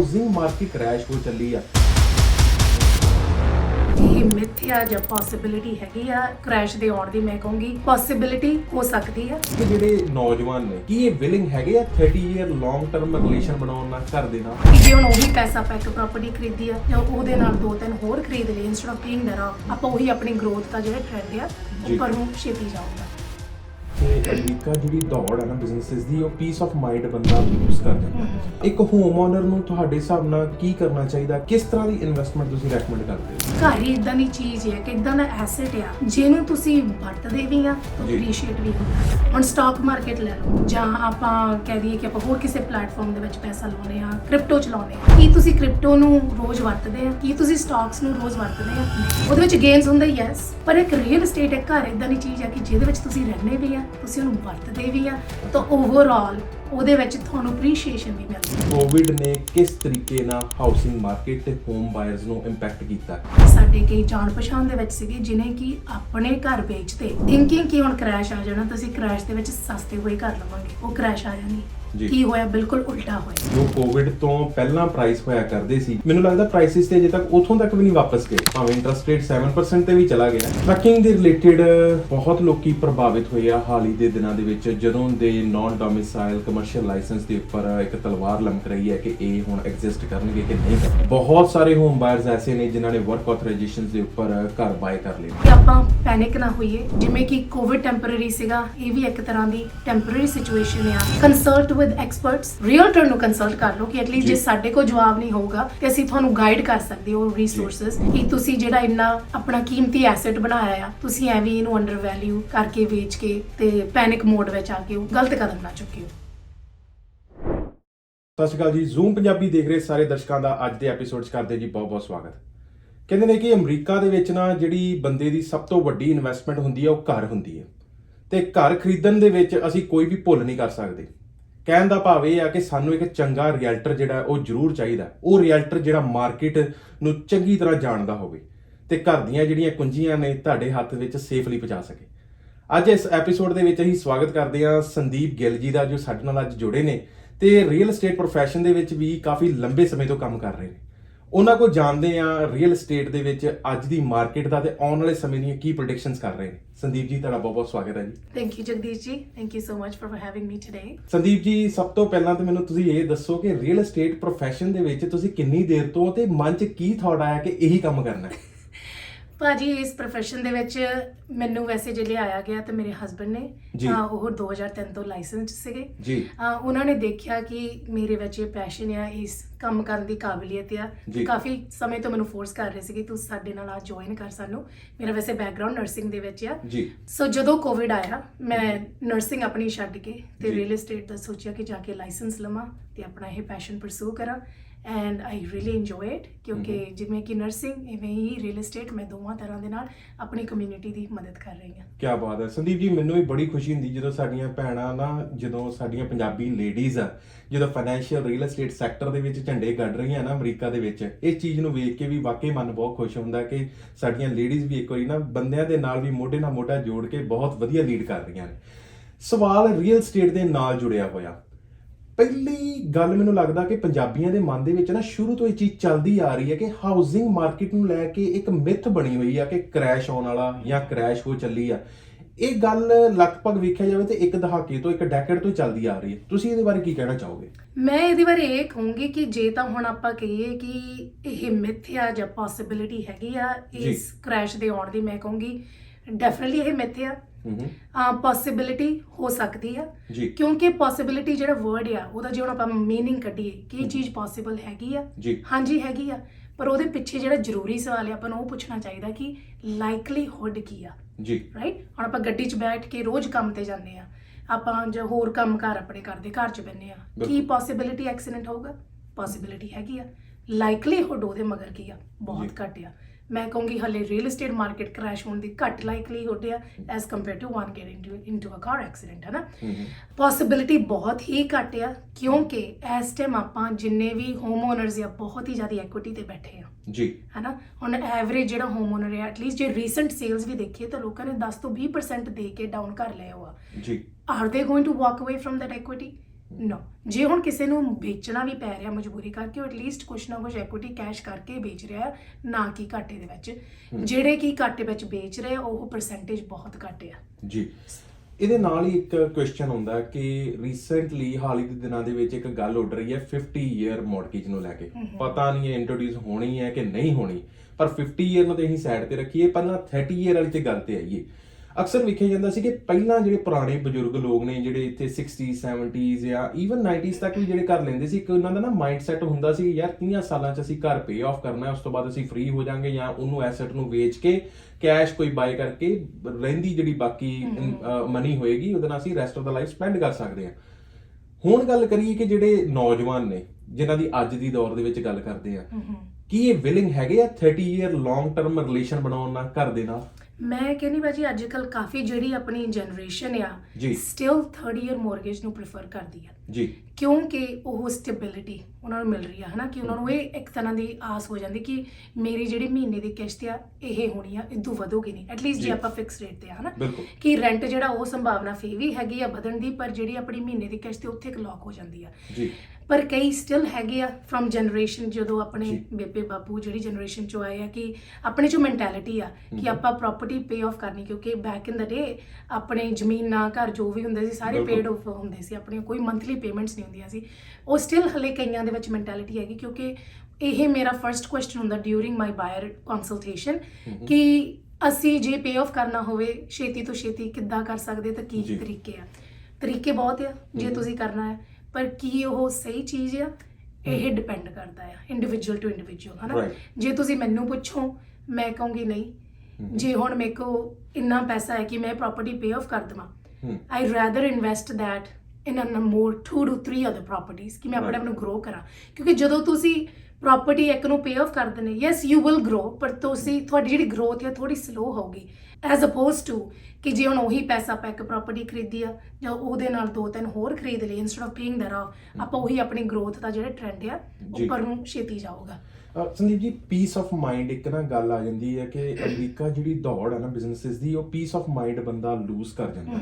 Housing market crash ਹੋ ਚੱਲੀ ਆ। ਇਹ ਮਿਥਿਆ ਜਾਂ ਪੋਸਿਬਿਲਿਟੀ ਹੈਗੀ ਆ ਕ੍ਰੈਸ਼ ਦੇ ਆਉਣ ਦੀ ਮੈਂ ਕਹੂੰਗੀ ਪੋਸਿਬਿਲਿਟੀ ਹੋ ਸਕਦੀ ਆ। ਕਿ ਜਿਹੜੇ ਨੌਜਵਾਨ ਨੇ ਕੀ ਇਹ ਵਿਲਿੰਗ ਹੈਗੇ ਆ 30 ਇਅਰ ਲੌਂਗ ਟਰਮ ਰਿਲੇਸ਼ਨ ਬਣਾਉਣ ਨਾਲ ਘਰ ਦੇ ਨਾਲ? ਕਿ ਜੇ ਹੁਣ ਉਹੀ ਪੈਸਾ ਪੈ ਕੇ ਪ੍ਰਾਪਰਟੀ ਖਰੀਦੀ ਆ ਜਾਂ ਉਹਦੇ ਨਾਲ ਦੋ ਤਿੰਨ ਹੋਰ ਖਰੀਦ ਲਈ ਇਨਸਟੈਡ ਆਫ ਪੇਇੰਗ ਆਪਾਂ ਉਹੀ ਆਪਣੀ ਗਰੋਥ ਦਾ ਜਿਹੜਾ ਟ੍ਰੈਂਡ ਆ। ਉੱਪਰ ਨੂੰ ਛੇਤੀ ਜਾਊਗਾ। ਤੇ ਅਮਰੀਕਾ ਜਿਹੜੀ ਦੌੜ ਹੈ ਨਾ ਬਿਜ਼ਨੈਸਸ ਦੀ ਉਹ ਪੀਸ ਆਫ ਮਾਈਂਡ ਬੰਦਾ ਯੂਜ਼ ਕਰ ਜਾਂਦਾ ਹੈ। ਇੱਕ ਹੋਮ ਓਨਰ ਨੂੰ ਤੁਹਾਡੇ ਹਿਸਾਬ ਨਾਲ ਕੀ ਕਰਨਾ ਚਾਹੀਦਾ ਕਿਸ ਤਰ੍ਹਾਂ ਦੀ ਇਨਵੈਸਟਮੈਂਟ ਤੁਸੀਂ ਰეკਮੈਂਡ ਕਰਦੇ ਹੋ ਘਰ ਹੀ ਇਦਾਂ ਦੀ ਚੀਜ਼ ਹੈ ਕਿ ਇਦਾਂ ਦਾ ਐਸੈਟ ਆ ਜਿਹਨੂੰ ਤੁਸੀਂ ਵਰਤਦੇ ਵੀ ਆ ਤਾਂ। ਅਪਰੀਸ਼ੀਏਟ ਵੀ ਹੁੰਦਾ ਹੁਣ ਸਟਾਕ ਮਾਰਕੀਟ ਲੈ ਲਓ ਜਾਂ ਆਪਾਂ ਕਹਿ ਦਈਏ ਕਿ ਆਪਾਂ ਹੋਰ ਕਿਸੇ ਪਲੇਟਫਾਰਮ ਦੇ ਵਿੱਚ ਪੈਸਾ ਲਾਉਨੇ ਆ ਕ੍ਰਿਪਟੋ ਚ ਲਾਉਨੇ ਆ ਕੀ ਤੁਸੀਂ ਕ੍ਰਿਪਟੋ ਨੂੰ ਰੋਜ਼ ਵਰਤਦੇ ਆ ਕੀ ਤੁਸੀਂ ਸਟਾਕਸ ਨੂੰ ਰੋਜ਼ ਵਰਤਦੇ ਆ। ਉਹਦੇ ਵਿੱਚ ਗੇਨਸ ਹੁੰਦੇ ਯੈਸ ਪਰ ਇੱਕ ਰੀਅਲ ਏਸਟੇਟ ਇੱਕ ਘਰ ਇਦਾਂ ਦੀ ਚੀਜ਼ ਆ ਕਿ ਜਿਹਦੇ ਵਿੱਚ ਤੁਸੀਂ ਰਹਿੰਦੇ ਵੀ ਆ ਤੁਸੀਂ ਉਹਨੂੰ ਵਰਤਦੇ ਵੀ ਆ ਤਾਂ ਓਵਰਆਲ ਉਹਦੇ ਵਿੱਚ ਤੁਹਾਨੂੰ ਅਪਰੀਸ਼ੀਏਸ਼ਨ ਵੀ ਮਿਲਦੀ ਕੋਵਿਡ ਨੇ ਕਿਸ ਤਰੀਕੇ ਨਾਲ ਹਾਊਸਿੰਗ ਮਾਰਕੀਟ ਤੇ ਹੋਮ ਬਾਇਰਸ ਨੂੰ ਇੰਪੈਕਟ ਕੀਤਾ? ਹੈ। ਸਾਡੇ ਕਈ ਜਾਣ ਪਛਾਣ ਦੇ ਵਿੱਚ ਸੀਗੇ ਜਿਨੇ ਕਿ ਆਪਣੇ ਘਰ ਵੇਚਦੇ ਥਿੰਕਿੰਗ ਕਿ ਹੁਣ ਕ੍ਰੈਸ਼ ਆ ਜਾਣਾ ਤੁਸੀਂ ਕ੍ਰੈਸ਼ ਦੇ ਵਿੱਚ ਸਸਤੇ ਹੋਏ ਘਰ ਲਵਾਂਗੇ। ਉਹ ਕ੍ਰੈਸ਼ ਆਇਆ ਜੀ। ਨਹੀਂ ਕੀ ਹੋਇਆ? ਬਿਲਕੁਲ ਉਲਟਾ ਹੋਇਆ। ਜੋ ਕੋਵਿਡ ਤੋਂ ਪਹਿਲਾਂ ਪ੍ਰਾਈਸ ਹੋਇਆ ਕਰਦੇ ਸੀ ਮੈਨੂੰ ਲੱਗਦਾ ਪ੍ਰਾਈਸਿਸ ਤੇ ਅਜੇ ਤੱਕ ਉਥੋਂ ਤੱਕ ਵੀ ਨਹੀਂ ਵਾਪਸ ਗਏ। ਭਾਵੇਂ ਇੰਟਰਸਟ ਰੇਟ 7% ਤੇ ਵੀ ਚਲਾ ਗਿਆ। ਟਰੱਕਿੰਗ ਦੇ ਰਿਲੇਟਡ ਬਹੁਤ ਲੋਕੀ ਪ੍ਰਭਾਵਿਤ ਹੋਏ ਆ ਹਾਲ ਹੀ ਦੇ ਦਿਨਾਂ ਦੇ ਵਿੱਚ ਜਦੋਂ ਦੇ ਨਾਨ ਡੋਮਿਸਾਈਲ ਕਮਰਸ਼ੀਅਲ ਲਾਇਸੈਂਸ ਦੇ ਉੱਪਰ ਇੱਕ ਤਲਵਾਰ ਲਮਕ ਰਹੀ ਹੈ ਕਿ ਇਹ ਹੁਣ ਐਗਜ਼ਿਸਟ ਕਰਨਗੇ ਕਿ ਨਹੀਂ ਬਹੁਤ ਸਾਰੇ ਹੋਮ ਬਾਇਰਸ ਐਸੇ ਨੇ ਜਿਨ੍ਹਾਂ ਨੇ ਵਰਕ ਆਥੋਰਾਈਜੇਸ਼ਨਸ ਦੇ ਉੱਪਰ ਘਰ ਬਾਏ ਕਰ ਲਏ। ਕਿ ਆਪਾਂ ਪੈਨਿਕ ਨਾ ਹੋਈਏ ਜਿਵੇਂ ਕਿ ਕੋਵਿਡ ਟੈਂਪਰੇਰੀ ਸੀਗਾ ਇਹ ਵੀ ਇੱਕ ਤਰ੍ਹਾਂ ਦੀ ਟੈਂਪਰੇਰੀ ਸਿਚੁਏਸ਼ਨ ਆ। ਕੰਸਲਟ ਵਿਦ ਐਕਸਪਰਟਸ ਰੀਅਲਟਰ ਨੂੰ ਕੰਸਲਟ ਕਰ ਲਓ ਕਿ ਐਟਲੀਸਟ ਜੀ। ਸਾਡੇ ਕੋਲ ਜਵਾਬ ਨਹੀਂ ਹੋਊਗਾ ਤੇ ਅਸੀਂ ਤੁਹਾਨੂੰ ਗਾਈਡ ਕਰ ਸਕਦੇ ਹੋ ਰਿਸੋਰਸਸ ਕਿ ਤੁਸੀਂ ਜਿਹੜਾ ਇੰਨਾ ਆਪਣਾ ਕੀਮਤੀ ਐਸੈਟ ਬਣਾਇਆ ਆ ਤੁਸੀਂ ਐਵੇਂ ਇਹਨੂੰ ਅੰਡਰ ਵੈਲਿਊ ਕਰਕੇ ਵੇਚ ਕੇ ਤੇ ਪੈਨਿਕ ਮੋਡ ਵਿੱਚ ਆ ਕੇ ਉਹ ਗਲਤ ਕਦਮ ਨਾ ਚੁੱਕਿਓ। ਸਤਿ ਸ਼੍ਰੀ ਅਕਾਲ ਜੀ। ਜ਼ੂਮ ਪੰਜਾਬੀ ਦੇਖ ਰਹੇ ਸਾਰੇ ਦਰਸ਼ਕਾਂ ਦਾ ਅੱਜ ਦੇ ਐਪੀਸੋਡ 'ਚ ਕਰਦੇ ਜੀ ਬਹੁਤ-ਬਹੁਤ ਸਵਾਗਤ। ਕਹਿੰਦੇ ਨੇ ਕਿ ਅਮਰੀਕਾ ਦੇ ਵਿੱਚ ਨਾ ਜਿਹੜੀ ਬੰਦੇ ਦੀ ਸਭ ਤੋਂ ਵੱਡੀ ਇਨਵੈਸਟਮੈਂਟ ਹੁੰਦੀ ਹੈ ਉਹ ਘਰ ਹੁੰਦੀ ਹੈ ਤੇ ਘਰ ਖਰੀਦਣ ਦੇ ਵਿੱਚ ਅਸੀਂ ਕੋਈ ਵੀ ਭੁੱਲ ਨਹੀਂ ਕਰ ਸਕਦੇ। ਕਹਿਣ ਦਾ ਭਾਵ ਇਹ ਆ ਕਿ ਸਾਨੂੰ ਇੱਕ ਚੰਗਾ ਰੀਅਲਟਰ ਜਿਹੜਾ ਉਹ ਜ਼ਰੂਰ ਚਾਹੀਦਾ। ਉਹ ਰੀਅਲਟਰ ਜਿਹੜਾ ਮਾਰਕੀਟ ਨੂੰ ਚੰਗੀ ਤਰ੍ਹਾਂ ਜਾਣਦਾ ਹੋਵੇ ਤੇ ਘਰ ਦੀਆਂ ਜਿਹੜੀਆਂ ਕੁੰਜੀਆਂ ਨੇ ਤੁਹਾਡੇ ਹੱਥ ਵਿੱਚ ਸੇਫਲੀ ਪਹੁੰਚਾ ਸਕੇ। ਅੱਜ ਇਸ ਐਪੀਸੋਡ ਦੇ ਵਿੱਚ ਅਸੀਂ ਸਵਾਗਤ ਕਰਦੇ ਹਾਂ ਸੰਦੀਪ ਗਿੱਲ ਜੀ ਦਾ, ਜੋ ਸਾਡੇ ਨਾਲ ਅੱਜ ਜੁੜੇ ਨੇ। ਤੇ ਰੀਅਲ ਏਸਟੇਟ profession ਦੇ ਵਿੱਚ ਵੀ ਕਾਫੀ ਲੰਬੇ ਸਮੇਂ ਤੋਂ ਕੰਮ ਕਰ ਰਹੇ ਨੇ। ਉਹਨਾਂ ਕੋਲ ਜਾਣਦੇ ਆ ਰੀਅਲ ਏਸਟੇਟ ਦੇ ਵਿੱਚ ਅੱਜ ਦੀ ਮਾਰਕੀਟ ਦਾ ਤੇ ਆਉਣ ਵਾਲੇ ਸਮੇਂ ਦੀਆਂ ਕੀ ਪ੍ਰੈਡਿਕਸ਼ਨਸ ਕਰ ਰਹੇ ਨੇ। ਸੰਦੀਪ ਜੀ ਤੁਹਾਡਾ ਬਹੁਤ ਬਹੁਤ ਸਵਾਗਤ ਹੈ ਜੀ। Thank you Jagdish ji. Thank you so much for having me today Sandeep ji ਸਭ ਤੋਂ ਪਹਿਲਾਂ ਤਾਂ ਮੈਨੂੰ ਤੁਸੀਂ ਇਹ ਦੱਸੋ ਕਿ ਰੀਅਲ ਏਸਟੇਟ profession ਦੇ ਵਿੱਚ ਤੁਸੀਂ ਕਿੰਨੀ ਦੇਰ ਤੋਂ ਤੇ ਮਨ 'ਚ ਕੀ ਥਾਟ ਆਇਆ ਕਿ ਇਹੀ ਕੰਮ ਕਰਨਾ ਹੈ? ਭਾਜੀ ਇਸ profession ਦੇ ਵਿੱਚ ਮੈਨੂੰ ਵੈਸੇ ਜੇ ਲਿਆਇਆ ਗਿਆ ਤੇ ਮੇਰੇ ਹਸਬੰਡ ਨੇ ਜੀ। ਅਹ ਉਹ 2003 ਤੋਂ ਲਾਇਸੈਂਸ ਸੀਗੇ। ਜੀ। ਅਹ ਉਹਨਾਂ ਨੇ ਦੇਖਿਆ ਕਿ ਮੇਰੇ ਵਿੱਚ ਇਹ ਪੈਸ਼ਨ ਆ ਇਸ ਕੰਮ ਕਰਨ ਦੀ ਕਾਬਲੀਅਤ ਆ। ਜੀ। ਕਾਫੀ ਸਮੇਂ ਤੋਂ ਮੈਨੂੰ ਫੋਰਸ ਕਰ ਰਹੇ ਸੀ ਕਿ ਤੂੰ ਸਾਡੇ ਨਾਲ ਆ ਜੁਆਇਨ ਕਰ ਸਾਨੂੰ। ਮੇਰਾ ਵੈਸੇ ਬੈਕਗ੍ਰਾਉਂਡ ਨਰਸਿੰਗ ਦੇ ਵਿੱਚ ਆ। ਜੀ। ਸੋ ਜਦੋਂ ਕੋਵਿਡ ਆਇਆ ਮੈਂ ਨਰਸਿੰਗ ਆਪਣੀ ਛੱਡ ਕੇ ਤੇ ਜੀ। ਰੀਅਲ ਏਸਟੇਟ ਦਾ ਸੋਚਿਆ ਕਿ ਜਾ ਕੇ ਲਾਇਸੈਂਸ ਲਵਾਂ ਤੇ ਆਪਣਾ ਇਹ ਪੈਸ਼ਨ ਪਰਸੂ ਕਰਾਂ। And I really enjoy it ਕਿਉਂਕਿ ਜਿਵੇਂ ਕਿ ਨਰਸਿੰਗ ਇਵੇਂ ਹੀ ਰੀਅਲ ਏਸਟੇਟ ਮੈਂ ਦੋਵਾਂ ਤਰ੍ਹਾਂ ਦੇ ਨਾਲ ਆਪਣੀ ਕਮਿਊਨਿਟੀ ਦੀ ਮਦਦ ਕਰ ਰਹੀ ਹਾਂ ਕੀ ਬਾਤ ਹੈ ਸੰਦੀਪ ਜੀ ਮੈਨੂੰ ਵੀ ਬੜੀ ਖੁਸ਼ੀ ਹੁੰਦੀ ਜਦੋਂ ਸਾਡੀਆਂ ਭੈਣਾਂ ਨਾ ਜਦੋਂ ਸਾਡੀਆਂ ਪੰਜਾਬੀ ਲੇਡੀਜ਼ ਆ ਜਦੋਂ ਫਾਈਨੈਂਸ਼ੀਅਲ ਰੀਅਲ ਏਸਟੇਟ ਸੈਕਟਰ ਦੇ ਵਿੱਚ ਝੰਡੇ ਗੱਡ ਰਹੀਆਂ ਨਾ ਅਮਰੀਕਾ ਦੇ ਵਿੱਚ ਇਸ ਚੀਜ਼ ਨੂੰ ਵੇਖ ਕੇ ਵੀ ਵਾਕਈ ਮਨ ਬਹੁਤ ਖੁਸ਼ ਹੁੰਦਾ ਕਿ ਸਾਡੀਆਂ ਲੇਡੀਜ਼ ਵੀ ਇੱਕ ਵਾਰੀ ਨਾ ਬੰਦਿਆਂ ਦੇ ਨਾਲ ਵੀ ਮੋਢੇ ਨਾਲ ਮੋਢਾ ਜੋੜ ਕੇ ਬਹੁਤ ਵਧੀਆ ਲੀਡ ਕਰ ਰਹੀਆਂ ਨੇ ਸਵਾਲ ਰੀਅਲ ਏਸਟੇਟ ਦੇ ਨਾਲ ਜੁੜਿਆ ਹੋਇਆ ਪਹਿਲੀ ਗੱਲ ਮੈਨੂੰ ਲੱਗਦਾ ਕਿ ਪੰਜਾਬੀਆਂ ਦੇ ਮਨ ਦੇ ਵਿੱਚ ਨਾ ਸ਼ੁਰੂ ਤੋਂ ਇਹ ਚੀਜ਼ ਚੱਲਦੀ ਆ ਰਹੀ ਹੈ ਕਿ ਹਾਊਸਿੰਗ ਮਾਰਕੀਟ ਨੂੰ ਲੈ ਕੇ ਇੱਕ ਮਿਥ ਬਣੀ ਹੋਈ ਆ ਕਿ ਕ੍ਰੈਸ਼ ਆਉਣ ਵਾਲਾ ਜਾਂ ਕ੍ਰੈਸ਼ ਹੋ ਚੱਲੀ ਆ। ਇਹ ਗੱਲ ਲਗਭਗ ਵੇਖਿਆ ਜਾਵੇ ਤੇ ਇੱਕ ਦਹਾਕੇ ਤੋਂ ਇੱਕ ਡੈਕੇਡ ਤੋਂ ਚੱਲਦੀ ਆ ਰਹੀ ਹੈ। ਤੁਸੀਂ ਇਹਦੇ ਬਾਰੇ ਕੀ ਕਹਿਣਾ ਚਾਹੋਗੇ? ਮੈਂ ਇਹਦੇ ਬਾਰੇ ਇਹ ਕਹੂੰਗੀ ਕਿ ਜੇ ਤਾਂ ਹੁਣ ਆਪਾਂ ਕਹੀਏ ਕਿ ਇਹ ਮਿਥ ਆ ਜਾਂ ਪੋਸਿਬਿਲਿਟੀ ਹੈਗੀ ਆ। ਇਸ ਕ੍ਰੈਸ਼ ਦੇ ਆਉਣ ਦੀ ਮੈਂ ਕਹੂੰਗੀ ਡੈਫੀਨਿਟਲੀ ਇਹ ਮਿਥ ਆ। ਹੂੰ। ਪੋਸਿਬਿਲਿਟੀ ਹੋ ਸਕਦੀ ਆ। ਜੀ। ਕਿਉਂਕਿ ਪੋਸਿਬਿਲਿਟੀ ਜਿਹੜਾ ਵਰਡ ਆ ਉਹਦਾ ਜੇ ਹੁਣ ਆਪਾਂ ਮੀਨਿੰਗ ਕੱਢੀਏ ਕਿ ਇਹ ਚੀਜ਼ ਪੋਸੀਬਲ ਹੈਗੀ ਆ? ਜੀ। ਹਾਂਜੀ ਹੈਗੀ ਆ। ਪਰ ਉਹਦੇ ਪਿੱਛੇ ਜਿਹੜਾ ਜ਼ਰੂਰੀ ਸਵਾਲ ਆ ਆਪਾਂ ਨੂੰ ਉਹ ਪੁੱਛਣਾ ਚਾਹੀਦਾ ਕਿ ਲਾਈਕਲੀਹੁੱਡ ਕੀ ਆ? ਜੀ। ਰਾਈਟ ਹੁਣ ਆਪਾਂ ਗੱਡੀ 'ਚ ਬੈਠ ਕੇ ਰੋਜ਼ ਕੰਮ ਤੇ ਜਾਂਦੇ ਆ। ਆਪਾਂ ਜੇ ਹੋਰ ਕੰਮ ਘਰ ਆਪਣੇ ਕਰਦੇ ਘਰ 'ਚ ਬੰਨੇ ਆ। ਕੀ। ਪੋਸਿਬਿਲਿਟੀ ਐਕਸੀਡੈਂਟ ਹੋਊਗਾ? ਪੋਸਿਬਿਲਿਟੀ ਹੈਗੀ ਆ। ਲਾਈਕਲੀਹੁੱਡ ਉਹਦੇ ਮਗਰ ਕੀ ਆ? ਬਹੁਤ। ਘੱਟ ਆ। ਮੈਂ ਕਹੂੰਗੀ ਹਲੇ ਰੀਅਲ ਏਸਟੇਟ ਮਾਰਕੀਟ ਕ੍ਰੈਸ਼ ਹੋਣ ਦੀ ਘੱਟ ਲਾਈਕਲੀਹੁੱਡ ਆ as compare to one getting into a car accident ਹੈ ਨਾ ਪੋਸਿਬਿਲਿਟੀ ਬਹੁਤ ਹੀ ਘੱਟ ਆ ਕਿਉਂਕਿ ਇਸ ਟਾਈਮ ਆਪਾਂ ਜਿੰਨੇ ਵੀ ਹੋਮ ਓਨਰਸ ਆ ਬਹੁਤ ਹੀ ਜ਼ਿਆਦਾ ਐਕੁਇਟੀ ਤੇ ਬੈਠੇ ਆ। ਜੀ। ਹਨਾ? ਹੁਣ ਐਵਰੇਜ ਜਿਹੜਾ ਹੋਮ ਓਨਰ ਹੈ ਐਟਲੀਸਟ ਜੇ ਰੀਸੈਂਟ ਸੇਲਸ ਵੀ ਦੇਖੀਏ ਤਾਂ ਲੋਕਾਂ ਨੇ 10 ਤੋਂ 20% ਦੇ ਕੇ ਡਾਊਨ ਕਰ ਲਿਆ ਹੋਆ ਜੀ। ਆਰ ਦੇ ਗੋਇੰਗ ਟੂ ਵਾਕ ਅਵੇ ਫਰਮ ਦੈਟ equity? ਨੋ ਜੇ ਹੁਣ ਕਿਸੇ ਨੂੰ ਵੇਚਣਾ ਵੀ ਪੈ ਰਿਹਾ ਮਜਬੂਰੀ ਕਰਕੇ ਉਹ ਐਟਲੀਸਟ ਕੁਛ ਨਾ ਕੁਛ ਐਕੁਇਟੀ ਕੈਸ਼ ਕਰਕੇ ਵੇਚ ਰਿਹਾ ਹੈ, ਨਾ ਕਿ ਘਾਟੇ ਦੇ ਵਿੱਚ। ਜਿਹੜੇ ਕਿ ਘਾਟੇ ਵਿੱਚ ਵੇਚ ਰਹੇ ਆ, ਉਹ ਪਰਸੈਂਟੇਜ ਬਹੁਤ ਘੱਟ ਆ। ਜੀ। ਇਹਦੇ ਨਾਲ ਹੀ ਇੱਕ ਕੁਐਸਚਨ ਹੁੰਦਾ ਕਿ ਰੀਸੈਂਟਲੀ ਹਾਲ ਹੀ ਦੇ ਦਿਨਾਂ ਦੇ ਵਿੱਚ ਇੱਕ ਗੱਲ ਉੱਡ ਰਹੀ ਹੈ 50 ਇਅਰ ਮੌਰਗੇਜ ਨੂੰ ਲੈ ਕੇ। ਪਤਾ ਨਹੀਂ ਇਹ ਇੰਟਰੋਡਿਊਸ ਹੋਣੀ ਹੈ ਕਿ ਨਹੀਂ ਹੋਣੀ ਪਰ 50 ਇਅਰ ਨੂੰ ਤੇ ਅਸੀਂ ਸਾਈਡ ਤੇ ਰੱਖੀਏ ਪਹਿਲਾਂ 30 ਇਅਰ ਵਾਲੀ ਤੇ ਗੱਲ ਤੇ ਆਈਏ। ਅਕਸਰ ਵੇਖਿਆ ਜਾਂਦਾ ਸੀ ਕਿ ਪਹਿਲਾਂ ਜਿਹੜੇ ਪੁਰਾਣੇ ਬਜ਼ੁਰਗ ਲੋਕ ਨੇ ਜਿਹੜੇ ਇੱਥੇ 60s 70s ਜਾਂ ਇਵਨ 90s ਤੱਕ ਵੀ ਜਿਹੜੇ ਘਰ ਲੈਂਦੇ ਸੀ ਕਿ ਉਹਨਾਂ ਦਾ ਨਾ ਮਾਈਂਡ ਸੈਟ ਹੁੰਦਾ ਸੀ ਯਾਰ 30 ਸਾਲਾਂ 'ਚ ਅਸੀਂ ਘਰ ਪੇ ਆਫ ਕਰਨਾ ਹੈ ਉਸ ਤੋਂ ਬਾਅਦ ਅਸੀਂ ਫ੍ਰੀ ਹੋ ਜਾਾਂਗੇ ਜਾਂ ਉਹਨੂੰ ਐਸੈਟ ਨੂੰ ਵੇਚ ਕੇ ਕੈਸ਼ ਕੋਈ ਬਾਈ ਕਰਕੇ ਰਹਿੰਦੀ ਜਿਹੜੀ ਬਾਕੀ ਮਨੀ ਹੋਏਗੀ ਉਹਦੇ ਨਾਲ ਅਸੀਂ ਰੈਸਟ ਆਫ ਦਾ ਲਾਈਫ ਸਪੈਂਡ ਕਰ ਸਕਦੇ ਹਾਂ। ਹੁਣ ਗੱਲ ਕਰੀਏ ਕਿ ਜਿਹੜੇ ਨੌਜਵਾਨ ਨੇ ਜਿਨ੍ਹਾਂ ਦੀ ਅੱਜ ਦੀ ਦੌਰ ਦੇ ਵਿੱਚ ਗੱਲ ਕਰਦੇ ਆ ਕੀ ਇਹ ਵਿਲਿੰਗ ਹੈਗੇ ਆ 30 ਇਅਰ ਲੌਂਗ ਟਰਮ ਰਿਲੇਸ਼ਨ ਬਣਾਉਣ ਨਾਲ ਘਰ ਦੇ ਨਾਲ? ਮੈਂ ਕਹਿੰਦੀ ਬਾਜੀ ਅੱਜ ਕੱਲ ਕਾਫੀ ਜਿਹੜੀ ਆਪਣੀ ਜਨਰੇਸ਼ਨ ਆ ਜੀ। ਸਟਿਲ 30 ਇਅਰ ਮੋਰਗੇਜ ਨੂੰ ਪ੍ਰੇਫਰ ਕਰਦੀ ਆ। ਜੀ। ਕਿਉਂਕਿ ਉਹ ਸਟੇਬਿਲਿਟੀ ਉਹਨਾਂ ਨੂੰ ਮਿਲ ਰਹੀ ਆ ਹਨਾ? ਕਿ ਉਹਨਾਂ ਨੂੰ ਇਹ ਇੱਕ ਤਰ੍ਹਾਂ ਦੀ ਆਸ ਹੋ ਜਾਂਦੀ ਕਿ ਮੇਰੀ ਜਿਹੜੀ ਮਹੀਨੇ ਦੀ ਕਿਸ਼ਤ ਆ ਇਹ ਹੋਣੀ ਆ ਇਦੋਂ ਵਧੂਗੀ ਨਹੀਂ। ਐਟਲੀਸਟ ਜੀ। ਜੇ। ਆਪਾਂ ਫਿਕਸ ਰੇਟ ਤੇ ਆ ਹਨਾ? ਬਿਲਕੁਲ। ਕਿ ਰੈਂਟ ਜਿਹੜਾ ਉਹ ਸੰਭਾਵਨਾ ਫੇ ਵੀ ਹੈਗੀ ਆ ਵਧਣ ਦੀ ਪਰ ਜਿਹੜੀ ਆਪਣੀ ਮਹੀਨੇ ਦੀ ਕਿਸ਼ਤ ਹੈ ਉੱਥੇ ਇੱਕ ਲੌਕ ਹੋ ਜਾਂਦੀ ਆ। ਜੀ। ਪਰ ਕਈ ਸਟਿਲ ਹੈਗੇ ਆ ਫਰਮ ਜਨਰੇਸ਼ਨ ਜਦੋਂ ਆਪਣੇ। ਬੇਬੇ ਬਾਪੂ ਜਿਹੜੀ ਜਨਰੇਸ਼ਨ ਚੋਂ ਆਏ ਆ ਕਿ ਆਪਣੇ ਚੋਂ ਮੈਂਟੈਲਿਟੀ ਆ ਕਿ। ਆਪਾਂ ਪ੍ਰਾਪਰਟੀ ਪੇ ਆਫ ਕਰਨੀ ਕਿਉਂਕਿ ਬੈਕ ਇਨ ਦਾ ਡੇ ਆਪਣੇ ਜ਼ਮੀਨਾਂ ਘਰ ਜੋ ਵੀ ਹੁੰਦੇ ਸੀ ਸਾਰੇ। ਪੇਡ ਆਫ ਹੁੰਦੇ ਸੀ ਆਪਣੀਆਂ ਕੋਈ ਮੰਥਲੀ ਪੇਮੈਂਟਸ ਨਹੀਂ ਹੁੰਦੀਆਂ ਸੀ ਉਹ ਸਟਿਲ ਹਲੇ ਕਈਆਂ ਦੇ ਵਿੱਚ ਮੈਂਟੈਲਿਟੀ ਹੈਗੀ ਕਿਉਂਕਿ ਇਹ ਮੇਰਾ ਫਰਸਟ ਕੁਐਸਚਨ ਹੁੰਦਾ ਡਿਊਰਿੰਗ ਮਾਈ ਬਾਇਰ ਕੰਸਲਟੇਸ਼ਨ। ਕਿ ਅਸੀਂ ਜੇ ਪੇ ਆਫ ਕਰਨਾ ਹੋਵੇ ਛੇਤੀ ਤੋਂ ਛੇਤੀ ਕਿੱਦਾਂ ਕਰ ਸਕਦੇ ਤਾਂ ਕੀ। ਤਰੀਕੇ ਆ ਤਰੀਕੇ ਬਹੁਤ ਆ ਜੇ। ਤੁਸੀਂ ਕਰਨਾ ਹੈ ਪਰ ਕੀ ਉਹ ਸਹੀ ਚੀਜ਼ ਆ ਇਹ ਡਿਪੈਂਡ ਕਰਦਾ ਆ ਇੰਡੀਵਿਜੂਅਲ ਟੂ ਇੰਡੀਵਿਜੂਅਲ ਹਨਾ Right. ਜੇ ਤੁਸੀਂ ਮੈਨੂੰ ਪੁੱਛੋ ਮੈਂ ਕਹੂੰਗੀ ਨਹੀਂ। ਜੇ ਹੁਣ ਮੇਰੇ ਕੋ ਇੰਨਾ ਪੈਸਾ ਹੈ ਕਿ ਮੈਂ ਪ੍ਰਾਪਰਟੀ ਪੇ ਆਫ ਕਰ ਦਵਾਂ। I rather invest that in a more 2 to 3 other ਪ੍ਰਾਪਰਟੀਆਂ ਕਿ ਮੈਂ ਆਪਣੇ. ਆਪ ਨੂੰ ਗਰੋ ਕਰਾਂ ਕਿਉਂਕਿ ਜਦੋਂ ਤੁਸੀਂ ਪ੍ਰਾਪਰਟੀ ਇੱਕ ਨੂੰ ਪੇ ਆਫ ਕਰ ਦਿੰਦੇ ਯੈਸ ਯੂ ਵਿਲ ਗਰੋ ਪਰ ਤੁਸੀਂ ਤੁਹਾਡੀ ਜਿਹੜੀ ਗਰੋਥ ਹੈ ਥੋੜੀ ਸਲੋ ਹੋਊਗੀ। ਐਜ਼ ਅਪੋਜ਼ ਟੂ ਕਿ ਜੇ ਹੁਣ ਉਹੀ ਪੈਸਾ ਪੈ ਕੇ ਪ੍ਰਾਪਰਟੀ ਖਰੀਦੀ ਆ ਜਾਂ ਉਹਦੇ ਨਾਲ ਦੋ ਤਿੰਨ ਹੋਰ ਖਰੀਦ ਲਈ instead of paying that off ਆਪਾਂ ਉਹੀ ਆਪਣੀ ਗਰੋਥ ਦਾ ਜਿਹੜਾ ਟ੍ਰੈਂਡ ਆ। ਉੱਪਰ ਨੂੰ ਛੇਤੀ ਜਾਊਗਾ। Sandeep ji piece of mind ਇੱਕ ਨਾ ਗੱਲ ਆ ਜਾਂਦੀ ਹੈ ਕਿ ਅਮਰੀਕਾ ਜਿਹੜੀ ਦੌੜ ਹੈ ਨਾ ਬਿਜ਼ਨੈਸਸ ਦੀ ਉਹ ਪੀਸ ਆਫ ਮਾਈਂਡ ਬੰਦਾ ਲੂਜ਼ ਕਰ ਜਾਂਦਾ।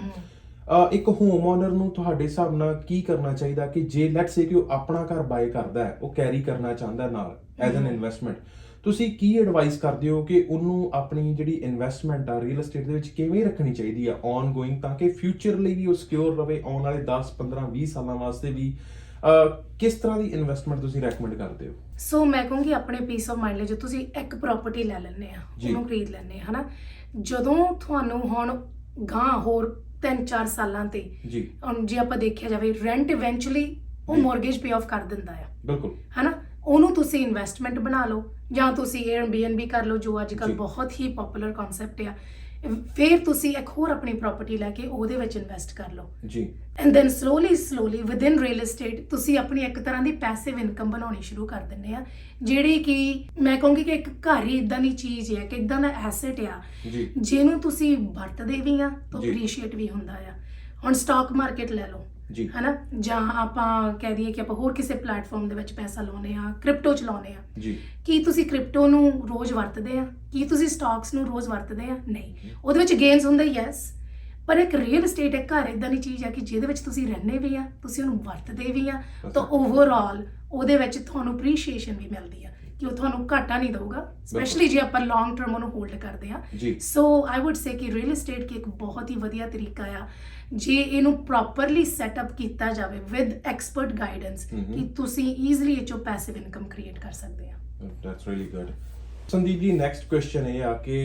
ਇੱਕ ਹੋਮ ਓਨਰ ਨੂੰ ਤੁਹਾਡੇ ਹਿਸਾਬ ਨਾਲ ਕੀ ਕਰਨਾ ਚਾਹੀਦਾ ਕਿ ਜੇ ਲੈਟਸ ਸੇ ਕਿ ਉਹ ਆਪਣਾ ਘਰ ਬਾਏ ਕਰਦਾ ਹੈ ਉਹ ਕੈਰੀ ਕਰਨਾ ਚਾਹੁੰਦਾ ਨਾਲ ਐਜ਼ ਐਨ। ਇਨਵੈਸਟਮੈਂਟ ਤੁਸੀਂ ਕੀ ਐਡਵਾਈਸ ਕਰਦੇ ਹੋ ਕਿ ਉਹਨੂੰ ਆਪਣੀ ਜਿਹੜੀ ਇਨਵੈਸਟਮੈਂਟ ਆ ਰੀਅਲ ਏਸਟੇਟ ਦੇ ਵਿੱਚ ਕਿਵੇਂ ਰੱਖਣੀ ਚਾਹੀਦੀ ਆ ਔਨ ਗੋਇੰਗ ਤਾਂ ਕਿ ਫਿਊਚਰ ਲਈ ਵੀ ਉਹ ਸਿਕਿਉਰ ਰਵੇ ਆਉਣ ਵਾਲੇ 10 15 20 ਸਾਲਾਂ ਵਾਸਤੇ ਵੀ ਕਿਸ ਤਰ੍ਹਾਂ ਦੀ ਇਨਵੈਸਟਮੈਂਟ ਤੁਸੀਂ ਰეკਮੈਂਡ ਕਰਦੇ ਹੋ ਸੋ ਮੈਂ ਕਹੂੰਗੀ ਆਪਣੇ ਪੀਸ ਆਫ ਮਾਈਂਡ ਲਈ ਜੇ ਤੁਸੀਂ ਇੱਕ ਪ੍ਰਾਪਰਟੀ ਲੈ ਲੈਂਦੇ ਆ। ਉਹਨੂੰ ਖਰੀਦ ਲੈਂਦੇ ਆ ਹਨਾ ਜਦੋਂ ਤੁਹਾਨੂੰ ਹੁਣ ਗਾਂ ਹੋਰ 3-4 ਸਾਲਾਂ ਤੇ। ਜੀ। ਹੁਣ ਜੇ ਆਪਾਂ ਦੇਖਿਆ ਜਾਵੇ ਰੈਂਟ ਇਵੈਂਚੁਅਲੀ ਉਹ ਜੀ। ਮੌਰਗੇਜ ਪੇ ਆਫ ਕਰ ਦਿੰਦਾ ਆ। ਬਿਲਕੁਲ। ਹਨਾ? ਉਹਨੂੰ ਤੁਸੀਂ ਇਨਵੈਸਟਮੈਂਟ ਬਣਾ ਲਓ ਜਾਂ ਤੁਸੀਂ Airbnb ਕਰ ਲਓ ਜੋ ਅੱਜ ਕੱਲ ਜੀ। ਬਹੁਤ ਹੀ ਪਪੂਲਰ ਕਨਸੈਪਟ ਆ। ਫਿਰ ਤੁਸੀਂ ਇੱਕ ਹੋਰ ਆਪਣੀ ਪ੍ਰਾਪਰਟੀ ਲੈ ਕੇ ਉਹਦੇ ਵਿੱਚ ਇਨਵੈਸਟ ਕਰ ਲਓ। ਜੀ। And then slowly slowly within real estate ਤੁਸੀਂ ਆਪਣੀ ਇੱਕ ਤਰ੍ਹਾਂ ਦੀ ਪੈਸਿਵ ਇਨਕਮ ਬਣਾਉਣੀ ਸ਼ੁਰੂ ਕਰ ਦਿੰਦੇ ਆ। ਜਿਹੜੀ ਕਿ ਮੈਂ ਕਹੂੰਗੀ ਕਿ ਇੱਕ ਘਰ ਹੀ ਇਦਾਂ ਦੀ ਚੀਜ਼ ਹੈ ਕਿ ਇਦਾਂ ਦਾ ਐਸੈਟ ਆ ਜੀ। ਜਿਹਨੂੰ ਤੁਸੀਂ ਵਰਤਦੇ ਵੀ ਆ ਤਾਂ। ਅਪਰੀਸ਼ੀਏਟ ਵੀ ਹੁੰਦਾ ਆ। ਹੁਣ ਸਟਾਕ ਮਾਰਕੀਟ ਲੈ ਲਓ। ਜੀ। ਹਨਾ? ਜਾਂ ਆਪਾਂ ਕਹਿ ਦਈਏ ਕਿ ਆਪਾਂ ਹੋਰ ਕਿਸੇ ਪਲੇਟਫਾਰਮ ਦੇ ਵਿੱਚ ਪੈਸਾ ਲਾਉਨੇ ਆ ਕ੍ਰਿਪਟੋ ਚ ਲਾਉਨੇ ਆ ਜੀ। ਕੀ ਤੁਸੀਂ ਕ੍ਰਿਪਟੋ ਨੂੰ ਰੋਜ਼ ਵਰਤਦੇ ਆ? ਕੀ ਤੁਸੀਂ ਸਟਾਕਸ ਨੂੰ ਰੋਜ਼ ਵਰਤਦੇ ਆ? ਨਹੀਂ। ਉਹਦੇ ਵਿੱਚ ਗੇਨਸ ਹੁੰਦੇ ਯੈਸ ਪਰ ਇੱਕ ਰੀਅਲ ਏਸਟੇਟ ਇੱਕ ਘਰ ਇਦਾਂ ਦੀ ਚੀਜ਼ ਆ ਕਿ ਜਿਹਦੇ ਵਿੱਚ ਤੁਸੀਂ ਰਹਿੰਦੇ ਵੀ ਆ ਤੁਸੀਂ ਉਹਨੂੰ ਵਰਤਦੇ ਵੀ ਆ ਤਾਂ ਓਵਰਆਲ ਉਹਦੇ ਵਿੱਚ ਤੁਹਾਨੂੰ ਅਪਰੀਸ਼ੀਏਸ਼ਨ ਵੀ ਮਿਲਦੀ ਆ। ਕਿ ਉਹ ਤੁਹਾਨੂੰ ਘਾਟਾ ਨਹੀਂ ਦਊਗਾ ਸਪੈਸ਼ਲੀ ਜੇ ਆਪਾਂ ਲੌਂਗ ਟਰਮ ਉਹਨੂੰ ਹੋਲਡ ਕਰਦੇ ਆ ਸੋ ਆਈ ਊਡ ਸੇ ਕਿ ਰੀਅਲ ਏਸਟੇਟ ਕੀ ਇੱਕ ਬਹੁਤ ਹੀ ਵਧੀਆ ਤਰੀਕਾ ਆ। ਜੇ ਇਹਨੂੰ ਪ੍ਰੋਪਰਲੀ ਸੈਟਅਪ ਕੀਤਾ ਜਾਵੇ ਵਿਦ ਐਕਸਪਰਟ ਗਾਈਡੈਂਸ। ਕਿ ਤੁਸੀਂ ਈਜ਼ੀਲੀ ਇਹ ਚੋਂ ਪੈਸਿਵ ਇਨਕਮ ਕ੍ਰੀਏਟ ਕਰ ਸਕਦੇ ਆ। That's really good Sandeep ji next question ਇਹ ਆ ਕਿ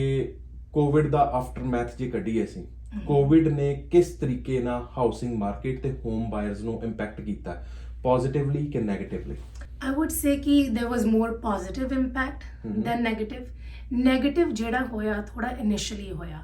ਕੋਵਿਡ ਦਾ ਆਫਟਰਮੈਥ ਜੇ ਕੱਢੀਏ ਅਸੀਂ ਕੋਵਿਡ ਨੇ ਕਿਸ ਤਰੀਕੇ ਨਾਲ ਹਾਊਸਿੰਗ ਮਾਰਕੀਟ ਤੇ ਹੋਮ ਬਾਇਰਸ ਨੂੰ ਇੰਪੈਕਟ ਕੀਤਾ ਪੋਜ਼ਿਟਿਵਲੀ ਕਿ ਨੈਗੇਟਿਵਲੀ I would say ਕਿ there was more positive impact Mhm. than negative. Negative ਜਿਹੜਾ ਹੋਇਆ ਥੋੜਾ ਇਨੀਸ਼ੀਅਲੀ ਹੋਇਆ।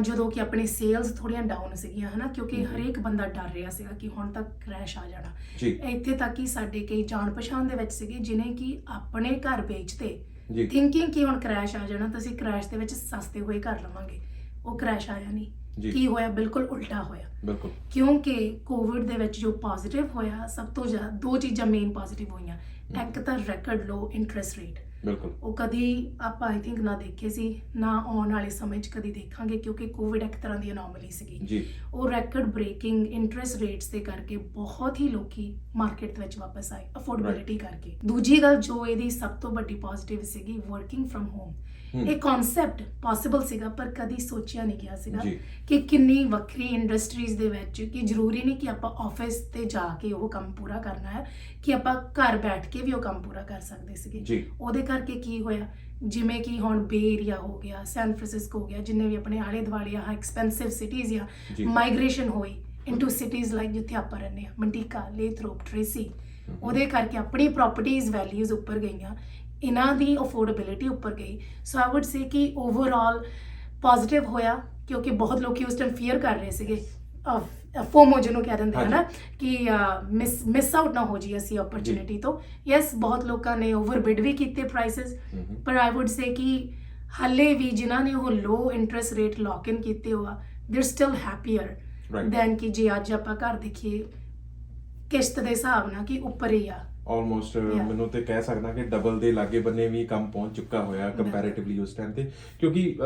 ਜਦੋਂ ਕਿ ਆਪਣੀ ਸੇਲਸ ਥੋੜੀਆਂ ਡਾਊਨ ਸੀਗੀਆਂ ਹਨਾ? ਕਿਉਂਕਿ Mhm. ਹਰੇਕ ਬੰਦਾ ਡਰ ਰਿਹਾ ਸੀਗਾ ਕਿ ਹੁਣ ਤੱਕ ਕ੍ਰੈਸ਼ ਆ ਜਾਣਾ। ਇੱਥੇ ਤੱਕ ਕਿ ਸਾਡੇ ਕਈ ਜਾਣ ਪਛਾਣ ਦੇ ਵਿੱਚ ਸੀਗੇ ਜਿਨੇ ਕਿ ਆਪਣੇ ਘਰ ਵੇਚਤੇ ਜੀ। ਥਿੰਕਿੰਗ ਕਿ ਹੁਣ ਕ੍ਰੈਸ਼ ਆ ਜਾਣਾ ਤਾਂ ਅਸੀਂ ਕ੍ਰੈਸ਼ ਦੇ ਵਿੱਚ ਸਸਤੇ ਹੋਏ ਘਰ ਲਵਾਂਗੇ। ਉਹ ਕ੍ਰੈਸ਼ ਆਇਆ ਨਹੀਂ। ਜੀ। ਕੀ ਹੋਇਆ? ਬਿਲਕੁਲ ਉਲਟਾ ਹੋਇਆ। ਬਿਲਕੁਲ। ਕਿਉਂਕਿ ਕੋਵਿਡ ਦੇ ਵਿੱਚ ਜੋ ਪੋਜ਼ਿਟਿਵ ਹੋਇਆ ਸਭ ਤੋਂ ਜ਼ਿਆਦਾ ਦੋ ਚੀਜ਼ਾਂ ਮੇਨ ਪੋਜ਼ਿਟਿਵ ਹੋਈਆਂ। ਇੱਕ ਤਾਂ ਰੈਕੋਰਡ ਲੋ ਇੰਟਰਸਟ ਰੇਟ ਬਿਲਕੁਲ। ਉਹ ਕਦੀ ਆਪਾਂ ਆਈ ਥਿੰਕ ਨਾ ਦੇਖੇ ਸੀ ਨਾ ਆਉਣ ਵਾਲੇ ਸਮੇਂ 'ਚ ਕਦੀ ਦੇਖਾਂਗੇ ਕਿਉਂਕਿ ਕੋਵਿਡ ਇੱਕ ਤਰ੍ਹਾਂ ਦੀ ਅਨੋਮਲੀ ਸੀਗੀ। ਜੀ। ਉਹ ਰੈਕੋਰਡ ਬ੍ਰੇਕਿੰਗ ਇੰਟਰਸਟ ਰੇਟਸ ਦੇ ਕਰਕੇ ਬਹੁਤ ਹੀ ਲੋਕੀ ਮਾਰਕੀਟ ਵਿੱਚ ਵਾਪਸ ਆਏ ਅਫੋਰਡੇਬਿਲਿਟੀ ਕਰਕੇ। ਦੂਜੀ ਗੱਲ ਜੋ ਇਹਦੀ ਸਭ ਤੋਂ ਵੱਡੀ ਪੋਜ਼ਿਟਿਵ ਸੀਗੀ ਵਰਕਿੰਗ ਫਰਮ ਹੋਮ। ਇਹ ਕਨਸੈਪਟ ਪੋਸੀਬਲ ਸੀਗਾ ਪਰ ਕਦੀ ਸੋਚਿਆ ਨਹੀਂ ਗਿਆ ਸੀਗਾ ਜੀ। ਕਿ ਕਿੰਨੀ ਵੱਖਰੀ ਇੰਡਸਟਰੀਜ਼ ਦੇ ਵਿੱਚ ਕਿ ਜ਼ਰੂਰੀ ਨਹੀਂ ਕਿ ਆਪਾਂ ਆਫਿਸ ਤੇ ਜਾ ਕੇ ਉਹ ਕੰਮ ਪੂਰਾ ਕਰਨਾ ਹੈ ਕਿ ਆਪਾਂ ਘਰ ਬੈਠ ਕੇ ਵੀ ਉਹ ਕੰਮ ਪੂਰਾ ਕਰ ਸਕਦੇ ਸੀਗੇ। ਜੀ। ਉਹਦੇ ਕਰਕੇ ਕੀ ਹੋਇਆ? ਜਿਵੇਂ ਕਿ ਹੁਣ ਬੇ ਏਰੀਆ ਹੋ ਗਿਆ ਸੈਨ ਫ੍ਰਾਂਸਿਸਕੋ ਹੋ ਗਿਆ ਜਿੰਨੇ ਵੀ ਆਪਣੇ ਆਲੇ ਦੁਆਲੇ ਆ ਐਕਸਪੈਂਸਿਵ ਸਿਟੀਜ਼ ਆ ਜੀ। ਮਾਈਗ੍ਰੇਸ਼ਨ ਹੋਈ ਇਨਟੂ ਸਿਟੀਜ਼ ਲਾਈਕ ਜਿੱਥੇ ਆਪਾਂ ਰਹਿੰਦੇ ਆ ਮੰਟੀਕਾ ਲੇਥਰੋਪ ਟ੍ਰੇਸੀ ਉਹਦੇ ਕਰਕੇ ਆਪਣੀ ਪ੍ਰਾਪਰਟੀਆਂ ਵੈਲਿਊਜ਼ ਉੱਪਰ ਗਈਆਂ। ਇਹਨਾਂ ਦੀ ਅਫੋਰਡੇਬਿਲਿਟੀ ਉੱਪਰ ਗਈ। ਸੋ ਆਈ ਊਡ ਸੇ ਕਿ ਓਵਰਆਲ ਪੋਜ਼ਿਟਿਵ ਹੋਇਆ ਕਿਉਂਕਿ ਬਹੁਤ ਲੋਕ ਉਸ ਟਾਈਮ ਫੀਅਰ ਕਰ ਰਹੇ ਸੀਗੇ। ਫੋਮੋ ਜਿਹਨੂੰ ਕਹਿ ਦਿੰਦੇ ਹਨ ਕਿ ਮਿਸ ਮਿਸ ਆਊਟ ਨਾ ਹੋ ਜੀ ਅਸੀਂ ਓਪਰਚੁਨਿਟੀ ਤੋਂ। ਯੈਸ ਬਹੁਤ ਲੋਕਾਂ ਨੇ ਓਵਰਬਿਡ ਵੀ ਕੀਤੇ ਪ੍ਰਾਈਸਸ ਪਰ ਆਈ ਊਡ ਸੇ ਕਿ ਹੱਲੇ ਵੀ ਜਿਨ੍ਹਾਂ ਨੇ ਉਹ low interest rate lock in ਕੀਤੇ ਹੋਆ ਦੇ ਸਟਿਲ ਹੈਪੀਅਰ ਦੈਨ ਕਿ ਜੇ ਅੱਜ ਆਪਾਂ ਘਰ ਦੇਖੀਏ ਕਿਸ਼ਤ ਦੇ ਹਿਸਾਬ ਨਾਲ ਕਿ ਉੱਪਰ ਹੀ ਆ। Almost Yeah. ਮੈਨੂੰ ਤੇ ਕਹਿ ਸਕਦਾ ਕਿ ਡਬਲ ਦੇ ਲਾਗੇ ਬੰਨੇ ਵੀ ਕੰਮ ਪਹੁੰਚ ਚੁੱਕਾ ਹੋਇਆ ਕੰਪੈਰੀਟਿਵਲੀ ਉਸ ਟਾਈਮ ਤੇ ਕਿਉਂਕਿ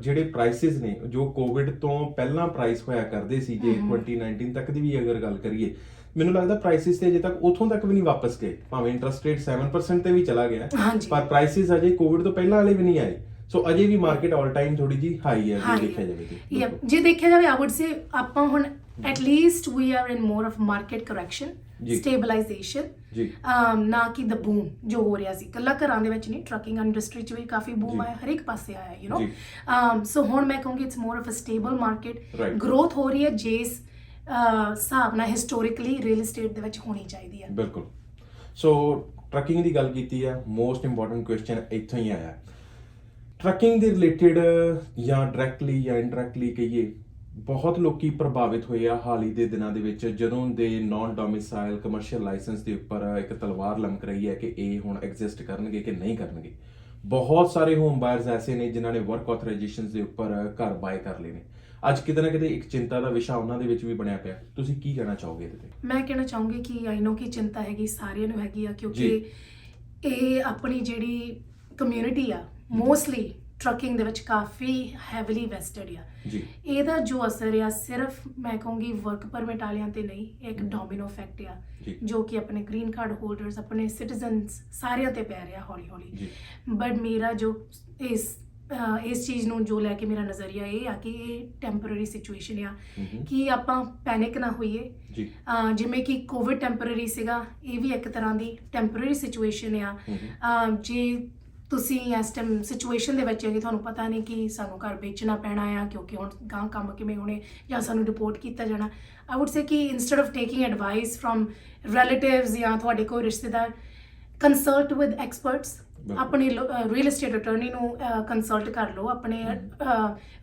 ਜਿਹੜੇ ਪ੍ਰਾਈਸਿਸ ਨੇ ਜੋ ਕੋਵਿਡ ਤੋਂ ਪਹਿਲਾਂ ਪ੍ਰਾਈਸ ਹੋਇਆ ਕਰਦੇ ਸੀ ਜੇ ਹਮ। 2019 ਤੱਕ ਦੀ ਵੀ ਅਗਰ ਗੱਲ ਕਰੀਏ ਮੈਨੂੰ ਲੱਗਦਾ ਪ੍ਰਾਈਸਿਸ ਤੇ ਅਜੇ ਤੱਕ ਉਥੋਂ ਤੱਕ ਵੀ ਨਹੀਂ ਵਾਪਸ ਗਏ ਭਾਵੇਂ ਇੰਟਰਸਟ ਰੇਟ 7% ਤੇ ਵੀ ਚਲਾ ਗਿਆ ਪਰ ਪ੍ਰਾਈਸਿਸ ਅਜੇ ਕੋਵਿਡ ਤੋਂ ਪਹਿਲਾਂ ਵਾਲੇ ਵੀ ਨਹੀਂ ਆਏ ਸੋ ਅਜੇ ਵੀ ਮਾਰਕੀਟ ਆਲ ਟਾਈਮ ਥੋੜੀ ਜੀ ਹਾਈ ਹੈ ਜੇ। ਦੇਖਿਆ ਜਾਵੇ ਤੇ। ਜੇ ਦੇਖਿਆ ਜਾਵੇ ਆਈ ਊਡ ਸੇ ਆਪਾਂ ਹੁਣ at least we are in more of market correction. Stabilization ਜੀ। ਨਾ ਕਿ ਦ ਬੂਮ ਜੋ ਹੋ ਰਿਹਾ ਸੀ। ਕੱਲਾ ਘਰਾਂ ਦੇ ਵਿੱਚ ਨਹੀਂ ਟਰੱਕਿੰਗ ਇੰਡਸਟਰੀ 'ਚ ਵੀ ਕਾਫੀ ਬੂਮ। ਆਇਆ ਹਰ ਇੱਕ ਪਾਸੇ ਆਇਆ ਯੂ। نو ਸੋ ਹੁਣ ਮੈਂ ਕਹੂੰਗੀ it's more of a stable market. Growth ਹੋ ਰਹੀ ਹੈ ਜਿਸ ਹਿਸਾਬ ਨਾਲ ਹਿਸਟੋਰੀਕਲੀ ਰੀਅਲ ਏਸਟੇਟ ਦੇ ਵਿੱਚ ਹੋਣੀ ਚਾਹੀਦੀ ਹੈ। ਬਿਲਕੁਲ। ਸੋ ਟਰੱਕਿੰਗ ਦੀ ਗੱਲ ਕੀਤੀ ਹੈ ਮੋਸਟ ਇੰਪੋਰਟੈਂਟ ਕੁਐਸਚਨ ਇੱਥੋਂ ਹੀ ਆਇਆ। ਟਰੱਕਿੰਗ ਦੇ ਰਿਲੇਟਡ ਜਾਂ ਡਾਇਰੈਕਟਲੀ ਜਾਂ ਇਨਡਾਇਰੈਕਟਲੀ ਕਹੀਏ ਬਹੁਤ ਲੋਕੀ ਪ੍ਰਭਾਵਿਤ ਹੋਏ ਆ ਹਾਲ ਹੀ ਦੇ ਦਿਨਾਂ ਦੇ ਵਿੱਚ ਜਦੋਂ ਦੇ ਨਾਨ ਡੋਮਿਸਾਈਲ ਕਮਰਸ਼ੀਅਲ ਲਾਇਸੈਂਸ ਦੇ ਉੱਪਰ ਇੱਕ ਤਲਵਾਰ ਲਮਕ ਰਹੀ ਹੈ ਕਿ ਇਹ ਹੁਣ ਐਗਜ਼ਿਸਟ ਕਰਨਗੇ ਕਿ ਨਹੀਂ ਕਰਨਗੇ। ਬਹੁਤ ਸਾਰੇ ਹੋਮ ਬਾਇਰਸ ਐਸੇ ਨੇ ਜਿਨ੍ਹਾਂ ਨੇ ਵਰਕ ਆਥੋਰਾਈਜੇਸ਼ਨਸ ਦੇ ਉੱਪਰ ਘਰ ਬਾਏ ਕਰ ਲਏ ਨੇ। ਅੱਜ ਕਿਤੇ ਨਾ ਕਿਤੇ ਇੱਕ ਚਿੰਤਾ ਦਾ ਵਿਸ਼ਾ ਉਹਨਾਂ ਦੇ ਵਿੱਚ ਵੀ ਬਣਿਆ ਪਿਆ। ਤੁਸੀਂ ਕੀ ਕਹਿਣਾ ਚਾਹੋਗੇ ਇਹਦੇ ਤੇ? ਮੈਂ ਕਹਿਣਾ ਚਾਹੂੰਗੀ ਕਿ ਆਈ ਨੋ ਕਿ ਚਿੰਤਾ ਹੈਗੀ ਸਾਰਿਆਂ ਨੂੰ ਹੈਗੀ ਆ ਕਿਉਂਕਿ। ਇਹ ਆਪਣੀ ਜਿਹੜੀ ਕਮਿਊਨਿਟੀ ਆ ਮੋਸਟਲੀ ਟਰੱਕਿੰਗ ਦੇ ਵਿੱਚ ਕਾਫੀ ਹੈਵੀਲੀ ਵੈਸਟਡ ਆ। ਜੀ। ਇਹਦਾ ਜੋ ਅਸਰ ਆ ਸਿਰਫ ਮੈਂ ਕਹੂੰਗੀ ਵਰਕ ਪਰਮਿਟ ਵਾਲਿਆਂ ਤੇ ਨਹੀਂ ਇਹ ਇੱਕ ਡੋਮਿਨੋ ਇਫੈਕਟ ਆ ਜੀ। ਕਿ ਆਪਣੇ ਗ੍ਰੀਨ ਕਾਰਡ ਹੋਲਡਰਸ ਆਪਣੇ ਸਿਟੀਜ਼ਨਸ ਸਾਰਿਆਂ ਤੇ ਪੈ ਰਿਹਾ ਹੌਲੀ ਹੌਲੀ ਬਟ ਮੇਰਾ ਜੋ ਇਸ ਇਸ ਚੀਜ਼ ਨੂੰ ਜੋ ਲੈ ਕੇ ਮੇਰਾ ਨਜ਼ਰੀਆ ਇਹ ਆ ਕਿ ਇਹ ਟੈਂਪਰੇਰੀ ਸਿਚੁਏਸ਼ਨ ਆ। ਕਿ ਆਪਾਂ ਪੈਨਿਕ ਨਾ ਹੋਈਏ। ਜੀ। ਜਿਵੇਂ ਕਿ ਕੋਵਿਡ ਟੈਂਪਰੇਰੀ ਸੀਗਾ ਇਹ ਵੀ ਇੱਕ ਤਰ੍ਹਾਂ ਦੀ ਟੈਂਪਰੇਰੀ ਸਿਚੁਏਸ਼ਨ ਆ। ਜੇ ਤੁਸੀਂ ਇਸ ਟਾਈਮ ਸਿਚੁਏਸ਼ਨ ਦੇ ਵਿੱਚ ਹੈ ਕਿ ਤੁਹਾਨੂੰ ਪਤਾ ਨਹੀਂ ਕਿ ਸਾਨੂੰ ਘਰ ਵੇਚਣਾ ਪੈਣਾ ਆ ਕਿਉਂਕਿ ਹੁਣ ਗਾਂ ਕੰਮ ਕਿਵੇਂ ਹੋਣੇ ਜਾਂ ਸਾਨੂੰ ਰਿਪੋਰਟ ਕੀਤਾ ਜਾਣਾ ਆਈ ਊਡ ਸੇ ਕਿ instead of taking advice from relatives ਜਾਂ ਤੁਹਾਡੇ ਕੋਈ ਰਿਸ਼ਤੇਦਾਰ ਕੰਸਲਟ ਵਿਦ ਐਕਸਪਰਟਸ। ਆਪਣੇ ਰੀਅਲ ਏਸਟੇਟ ਅਟਾਰਨੀ ਨੂੰ ਕੰਸਲਟ ਕਰ ਲਓ ਆਪਣੇ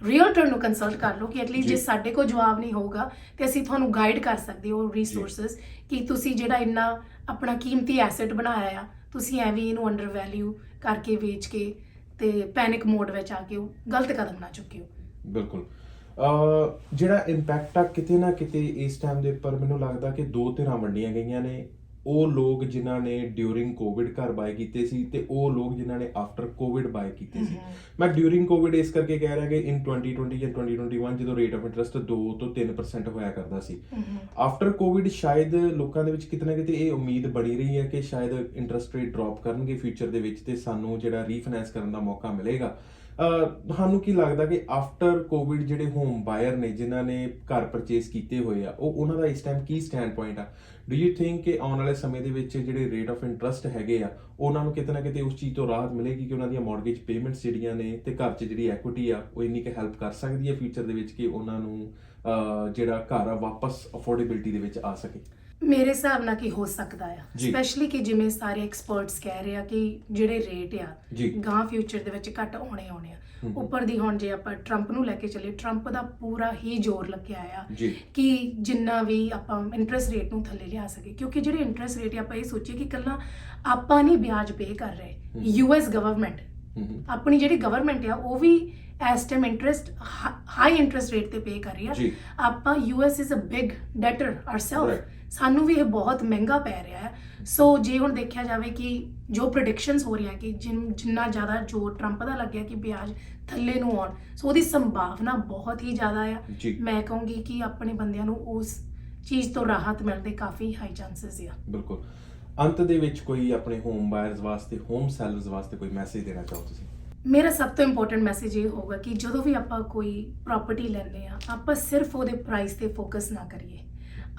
ਰੀਅਲਟਰ ਨੂੰ ਕੰਸਲਟ ਕਰ ਲਓ ਕਿ ਐਟਲੀਸਟ ਜੀ। ਸਾਡੇ ਕੋਲ ਜਵਾਬ ਨਹੀਂ ਹੋਊਗਾ ਤੇ ਅਸੀਂ ਤੁਹਾਨੂੰ ਗਾਈਡ ਕਰ ਸਕਦੇ ਹਾਂ ਰਿਸੋਰਸਸ ਕਿ ਤੁਸੀਂ ਜਿਹੜਾ ਇੰਨਾ ਆਪਣਾ ਕੀਮਤੀ ਐਸੈਟ ਬਣਾਇਆ ਆ ਤੁਸੀਂ ਐਵੇਂ ਇਹਨੂੰ ਅੰਡਰ ਵੈਲਿਊ ਕਰਕੇ ਵੇਚ ਕੇ ਤੇ ਪੈਨਿਕ ਮੋਡ ਵਿੱਚ ਆ ਕੇ ਉਹ ਗਲਤ ਕਦਮ ਨਾ ਚੁੱਕਿਓ। ਬਿਲਕੁਲ। ਜਿਹੜਾ ਇੰਪੈਕਟ ਆ ਕਿਤੇ ਨਾ ਕਿਤੇ ਇਸ ਟਾਈਮ ਦੇ ਉੱਪਰ ਮੈਨੂੰ ਲੱਗਦਾ ਕਿ ਦੋ ਧਿਰਾਂ ਵੰਡੀਆਂ ਗਈਆਂ ਨੇ। ਉਹ ਲੋਕ ਜਿਨ੍ਹਾਂ ਨੇ ਡਿਊਰਿੰਗ ਕੋਵਿਡ ਘਰ ਬਾਏ ਕੀਤੇ ਸੀ ਤੇ ਉਹ ਲੋਕ ਜਿਨ੍ਹਾਂ ਨੇ ਆਫਟਰ ਕੋਵਿਡ ਬਾਏ ਕੀਤੇ ਸੀ। ਮੈਂ ਡਿਊਰਿੰਗ ਕੋਵਿਡ ਇਸ ਕਰਕੇ ਕਹਿ ਰਿਹਾ ਕਿ ਇਨ 2020 ਜਾਂ 2021 ਜਦੋਂ ਰੇਟ ਆਫ ਇੰਟਰਸਟ 2 ਤੋਂ 3% ਹੋਇਆ ਕਰਦਾ ਸੀ। ਆਫਟਰ ਕੋਵਿਡ ਸ਼ਾਇਦ ਲੋਕਾਂ ਦੇ ਵਿੱਚ ਕਿਤੇ ਨਾ ਕਿਤੇ ਇਹ ਉਮੀਦ ਬਣੀ ਰਹੀ ਹੈ ਕਿ ਸ਼ਾਇਦ ਇੰਟਰਸਟ ਰੇਟ ਡ੍ਰੌਪ ਕਰਨਗੇ ਫਿਊਚਰ ਦੇ ਵਿੱਚ ਤੇ ਸਾਨੂੰ ਜਿਹੜਾ ਰੀਫਾਈਨੈਂਸ ਕਰਨ ਦਾ ਮੌਕਾ ਮਿਲੇਗਾ। ਤੁਹਾਨੂੰ ਕੀ ਲੱਗਦਾ ਕਿ ਆਫਟਰ ਕੋਵਿਡ ਜਿਹੜੇ ਹੋਮ ਬਾਇਰ ਨੇ ਜਿਨ੍ਹਾਂ ਨੇ ਘਰ ਪਰਚੇਸ ਕੀਤੇ ਹੋਏ ਆ ਉਹ ਉਹਨਾਂ ਦਾ ਇਸ ਟਾਈਮ ਕੀ ਸਟੈਂਡ ਪੁਆਇੰਟ ਆ? ਡੂ ਯੂ ਥਿੰਕ ਕਿ ਆਉਣ ਵਾਲੇ ਸਮੇਂ ਦੇ ਵਿੱਚ ਜਿਹੜੇ ਰੇਟ ਆਫ ਇੰਟਰਸਟ ਹੈਗੇ ਆ, ਉਹਨਾਂ ਨੂੰ ਕਿਤੇ ਨਾ ਕਿਤੇ ਉਸ ਚੀਜ਼ ਤੋਂ ਰਾਹਤ ਮਿਲੇਗੀ ਕਿ ਉਹਨਾਂ ਦੀਆਂ ਮਾਰਗੇਜ ਪੇਮੈਂਟਸ ਜਿਹੜੀਆਂ ਨੇ ਤੇ ਘਰ 'ਚ ਜਿਹੜੀ ਐਕੁਇਟੀ ਆ, ਉਹ ਇੰਨੀ ਕਿ ਹੈਲਪ ਕਰ ਸਕਦੀ ਹੈ ਫਿਊਚਰ ਦੇ ਵਿੱਚ ਕਿ ਉਹਨਾਂ ਨੂੰ ਜਿਹੜਾ ਘਰ ਆ, ਵਾਪਸ ਅਫੋਰਡੇਬਿਲਟੀ ਦੇ ਵਿੱਚ ਆ ਸਕੇ? ਮੇਰੇ ਹਿਸਾਬ ਨਾਲ ਕੀ ਹੋ ਸਕਦਾ ਆ ਜੀ। ਸਪੈਸ਼ਲੀ ਕਿ ਜਿਵੇਂ ਸਾਰੇ ਐਕਸਪਰਟਸ ਕਹਿ ਰਹੇ ਆ ਕਿ ਜਿਹੜੇ ਰੇਟ ਆ ਜੀ। ਗਾਂ ਫਿਊਚਰ ਦੇ ਵਿੱਚ ਘੱਟ ਆਉਣੇ ਆਉਣੇ ਆ ਹਮ। ਉੱਪਰ ਦੀ ਹੁਣ ਜੇ ਆਪਾਂ ਟਰੰਪ ਨੂੰ ਲੈ ਕੇ ਚੱਲੇ ਟਰੰਪ ਦਾ ਪੂਰਾ ਹੀ ਜ਼ੋਰ ਲੱਗਿਆ ਆ ਜੀ ਕਿ ਜਿੰਨਾ ਵੀ ਆਪਾਂ ਇੰਟਰਸਟ ਰੇਟ ਨੂੰ ਥੱਲੇ ਲਿਆ ਸਕੇ ਕਿਉਂਕਿ ਜਿਹੜੇ ਇੰਟਰਸਟ ਰੇਟ ਆਪਾਂ ਇਹ ਸੋਚੀਏ ਕਿ ਕੱਲਾ ਆਪਾਂ ਨਹੀਂ ਵਿਆਜ ਪੇ ਕਰ ਰਹੇ। US government hmm hmm. ਆਪਣੀ ਜਿਹੜੀ ਗਵਰਨਮੈਂਟ ਆ ਉਹ ਵੀ ਇਸ time interest high interest rate ਤੇ ਪੇ ਕਰ ਰਹੀ ਆ ਜੀ ਆਪਾਂ US is a big debtor ourself Right. ਸਾਨੂੰ ਵੀ ਇਹ ਬਹੁਤ ਮਹਿੰਗਾ ਪੈ ਰਿਹਾ ਹੈ। ਸੋ ਜੇ ਹੁਣ ਦੇਖਿਆ ਜਾਵੇ ਕਿ ਜੋ ਪ੍ਰੈਡਿਕਸ਼ਨਸ ਹੋ ਰਹੀਆਂ ਕਿ ਜਿਨ- ਜ਼ਿਆਦਾ ਜੋ ਟਰੰਪ ਦਾ ਲੱਗਿਆ ਕਿ ਵਿਆਜ ਥੱਲੇ ਨੂੰ ਆਉਣ ਸੋ ਉਹਦੀ ਸੰਭਾਵਨਾ ਬਹੁਤ ਹੀ ਜ਼ਿਆਦਾ ਆ। ਮੈਂ ਕਹੂੰਗੀ ਕਿ ਆਪਣੇ ਬੰਦਿਆਂ ਨੂੰ ਉਸ ਚੀਜ਼ ਤੋਂ ਰਾਹਤ ਮਿਲਣ ਦੇ ਕਾਫੀ ਹਾਈ ਚਾਂਸਸ ਆ। ਬਿਲਕੁਲ। ਅੰਤ ਦੇ ਵਿੱਚ ਕੋਈ ਆਪਣੇ ਹੋਮ ਬਾਇਰਸ ਵਾਸਤੇ ਹੋਮ ਸੈਲਰਸ ਵਾਸਤੇ ਕੋਈ ਮੈਸੇਜ ਦੇਣਾ ਚਾਹੋ ਤੁਸੀਂ? ਮੇਰਾ ਸਭ ਤੋਂ ਇੰਪੋਰਟੈਂਟ ਮੈਸੇਜ ਇਹ ਹੋਗਾ ਕਿ ਜਦੋਂ ਵੀ ਆਪਾਂ ਕੋਈ ਪ੍ਰਾਪਰਟੀ ਲੈਂਦੇ ਆ ਆਪਾਂ ਸਿਰਫ ਉਹਦੇ ਪ੍ਰਾਈਸ ਤੇ ਫੋਕਸ ਨਾ ਕਰੀਏ।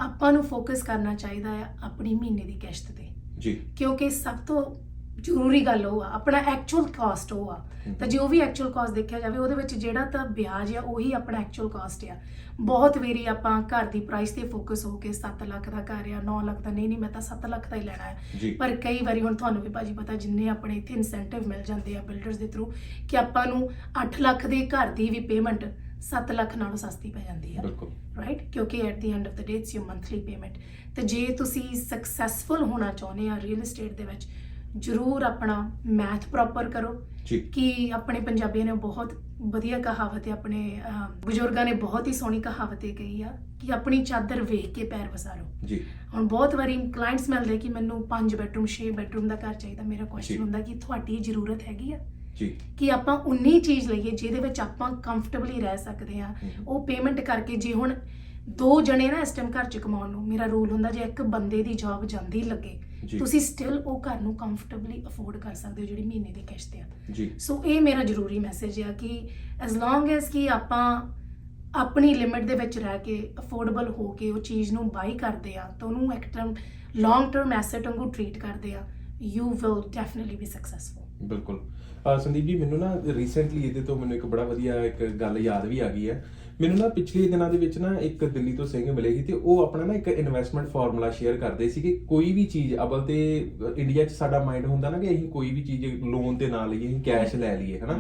ਆਪਾਂ ਨੂੰ ਫੋਕਸ ਕਰਨਾ ਚਾਹੀਦਾ ਆ ਆਪਣੀ ਮਹੀਨੇ ਦੀ ਕਿਸ਼ਤ ਤੇ। ਜੀ। ਕਿਉਂਕਿ ਸਭ ਤੋਂ ਜ਼ਰੂਰੀ ਗੱਲ ਉਹ ਆ ਆਪਣਾ ਐਕਚੁਅਲ ਕਾਸਟ ਉਹ ਆ। ਤਾਂ ਜੋ ਵੀ ਐਕਚੁਅਲ ਕਾਸਟ ਦੇਖਿਆ ਜਾਵੇ ਉਹਦੇ ਵਿੱਚ ਜਿਹੜਾ ਤਾਂ ਵਿਆਜ ਆ ਉਹੀ ਆਪਣਾ ਐਕਚੁਅਲ ਕਾਸਟ ਆ। ਬਹੁਤ ਵੇਰੀ ਆਪਾਂ ਘਰ ਦੀ ਪ੍ਰਾਈਸ ਤੇ ਫੋਕਸ ਹੋ ਕੇ 7 ਲੱਖ ਦਾ ਘਰ ਆ 9 ਲੱਖ ਦਾ ਨਹੀਂ ਨਹੀਂ ਮੈਂ ਤਾਂ 7 ਲੱਖ ਦਾ ਹੀ ਲੈਣਾ ਹੈ। ਪਰ ਕਈ ਵਾਰੀ ਹੁਣ ਤੁਹਾਨੂੰ ਵੀ ਭਾਜੀ ਪਤਾ ਜਿੰਨੇ ਆਪਣੇ ਇੱਥੇ ਇਨਸੈਂਟਿਵ ਮਿਲ ਜਾਂਦੇ ਆ ਬਿਲਡਰਸ ਦੇ ਥਰੂ ਕਿ ਆਪਾਂ ਨੂੰ 8 ਲੱਖ ਦੇ ਘਰ ਦੀ ਵੀ ਪੇਮੈਂਟ 7 ਲੱਖ ਨਾਲੋਂ ਸਸਤੀ ਪੈ ਜਾਂਦੀ ਆ। ਬਿਲਕੁਲ। ਰਾਈਟ ਕਿਉਂਕਿ at the end of the day it's your monthly payment ਤੇ ਜੇ ਤੁਸੀਂ ਸਕਸੈਸਫੁਲ ਹੋਣਾ ਚਾਹੁੰਦੇ ਆ ਰੀਅਲ ਏਸਟੇਟ ਦੇ ਵਿੱਚ ਜ਼ਰੂਰ ਆਪਣਾ ਮੈਥ ਪ੍ਰੋਪਰ ਕਰੋ। ਕਿ ਆਪਣੇ ਪੰਜਾਬੀਆਂ ਨੇ ਬਹੁਤ ਵਧੀਆ ਕਹਾਵਤ ਹੈ ਆਪਣੇ ਬਜ਼ੁਰਗਾਂ ਨੇ ਬਹੁਤ ਹੀ ਸੋਹਣੀ ਕਹਾਵਤ ਇਹ ਕਹੀ ਆ ਕਿ ਆਪਣੀ ਚਾਦਰ ਵੇਖ ਕੇ ਪੈਰ ਵਸਾਰੋ। ਜੀ। ਹੁਣ ਬਹੁਤ ਵਾਰੀ ਕਲਾਇੰਟਸ ਮਿਲਦੇ ਕਿ ਮੈਨੂੰ 5 ਬੈਡਰੂਮ 6 ਬੈਡਰੂਮ ਦਾ ਘਰ ਚਾਹੀਦਾ। ਮੇਰਾ। ਕੁਐਸਚਨ ਹੁੰਦਾ ਕਿ ਤੁਹਾਡੀ ਜ਼ਰੂਰਤ ਹੈਗੀ ਆ? ਜੀ। ਕਿ ਆਪਾਂ ਉਨੀ ਚੀਜ਼ ਲਈਏ ਜਿਹਦੇ ਵਿੱਚ ਆਪਾਂ ਕੰਫਰਟੇਬਲੀ ਰਹਿ ਸਕਦੇ ਆ ਹਮ। ਉਹ ਪੇਮੈਂਟ ਕਰਕੇ ਜੇ ਹੁਣ ਦੋ ਜਣੇ ਨਾ ਇਸ ਟਾਈਮ ਘਰ ਚ ਕਮਾਉਣ ਨੂੰ ਮੇਰਾ ਰੂਲ ਹੁੰਦਾ ਜੇ ਇੱਕ ਬੰਦੇ ਦੀ ਜੌਬ ਜਾਂਦੀ ਲੱਗੇ ਜੀ। ਤੁਸੀਂ ਸਟਿਲ ਉਹ ਘਰ ਨੂੰ ਕੰਫਰਟੇਬਲੀ ਅਫੋਰਡ ਕਰ ਸਕਦੇ ਹੋ ਜਿਹੜੀ ਮਹੀਨੇ ਦੀ ਕਿਸ਼ਤ ਆ। ਜੀ। ਸੋ ਇਹ ਮੇਰਾ ਜ਼ਰੂਰੀ ਮੈਸੇਜ ਆ ਕਿ ਐਸ ਲੌਂਗ ਐਸ ਕਿ ਆਪਾਂ ਆਪਣੀ ਲਿਮਿਟ ਦੇ ਵਿੱਚ ਰਹਿ ਕੇ ਅਫੋਰਡੇਬਲ ਹੋ ਕੇ ਉਹ ਚੀਜ਼ ਨੂੰ ਬਾਈ ਕਰਦੇ ਆ ਤਾਂ ਉਹਨੂੰ ਇੱਕ ਟਰਮ ਲੌਂਗ ਟਰਮ ਐਸੈਟ ਵਾਂਗੂ ਟਰੀਟ ਕਰਦੇ ਆ you will definitely be successful ਬਿਲਕੁਲ। ਅਹ ਸੰਦੀਪ ਜੀ ਮੈਨੂੰ ਨਾ ਰੀਸੈਂਟਲੀ ਇਹਦੇ ਤੋਂ ਮੈਨੂੰ ਇੱਕ ਬੜਾ ਵਧੀਆ ਇੱਕ ਗੱਲ ਯਾਦ ਵੀ ਆ ਗਈ ਹੈ। ਮੈਨੂੰ ਨਾ ਪਿਛਲੇ ਦਿਨਾਂ ਦੇ ਵਿੱਚ ਨਾ ਇੱਕ ਦਿੱਲੀ ਤੋਂ ਸਿੰਘ ਮਿਲੇ ਸੀ ਤੇ ਉਹ ਆਪਣਾ ਨਾ ਇੱਕ ਇਨਵੈਸਟਮੈਂਟ ਫਾਰਮੂਲਾ ਸ਼ੇਅਰ ਕਰਦੇ ਸੀ ਕਿ ਕੋਈ ਵੀ ਚੀਜ਼ ਅਬਲ ਤੇ ਇੰਡੀਆ 'ਚ ਸਾਡਾ ਮਾਈਂਡ ਹੁੰਦਾ ਨਾ ਕਿ ਅਸੀਂ ਕੋਈ ਵੀ ਚੀਜ਼ ਲੋਨ ਤੇ ਨਾ ਲਈਏ ਅਸੀਂ ਕੈਸ਼ ਲੈ ਲਈਏ ਹਨਾ?